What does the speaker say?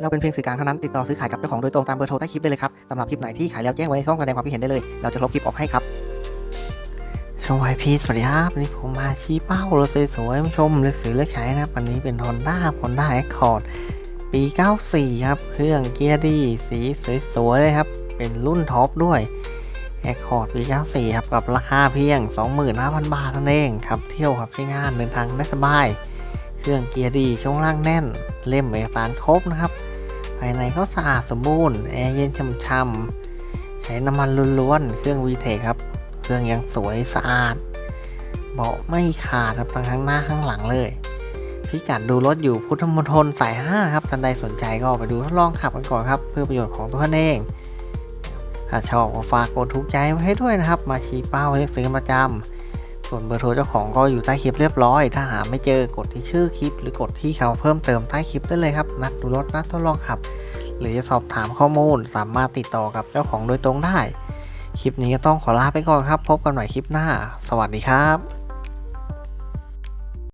เราเป็นเพียงสื่อกลางเท่านั้นติดต่อซื้อขายกับเจ้าของโดยตรงตามเบอร์โทรใต้คลิปได้เลยครับสำหรับคลิปไหนที่ขายแล้วแจ้งไว้ในช่องแสดงความคิดเห็นได้เลย เราจะลบคลิปออกให้ครับชมไวพีสวัสดีครับวันนี้ผมมาชี้เป้ารถสวยๆผู้ชมเลือกซื้อเลือกใช้นะครับวันนี้เป็น Honda Honda Accord ปี 94 ครับ เครื่องเกียร์ดีสีสวยๆเลยครับ เป็นรุ่นท็อปด้วย Accord ปี 94 ครับ กับราคาเพียง 25,000 บาทนั่นเองครับ เที่ยวครับใช้งานเดินทางได้สบาย เครื่องเกียร์ดีช่วงล่างแน่น เล่มเอกสารครบนะครับ ภายในก็สะอาดสมบูรณ์แอร์เย็นช่ำๆใช้น้ำมันล้วนๆเครื่อง VTEC คครับ เครื่องยังสวยสะอาด เบาะไม่ขาดครับทั้งข้างหน้าข้างหลังเลย พิกัดดูรถอยู่พุทธมณฑลสาย 5 ครับท่านใดสนใจก็ไปดูทดลองขับกันก่อนครับ เพื่อประโยชน์ของตัวท่านเองถ้าชอบก็ฝากกดถูกใจไว้ให้ด้วยนะครับ มาชี้เป้าให้ซื้อประจำ ส่วนเบอร์โทรเจ้าของก็อยู่ใต้คลิปเรียบร้อย ถ้าหาไม่เจอกดที่ชื่อคลิป หรือกดที่เขาเพิ่มเติมใต้คลิปได้เลยครับ นัดดูรถนัดทดลองขับ หรือจะสอบถามข้อมูล สามารถติดต่อกับเจ้าของโดยตรงได้ คลิปนี้ก็ต้องขอลาไปก่อนครับ พบกันใหม่คลิปหน้า สวัสดีครับ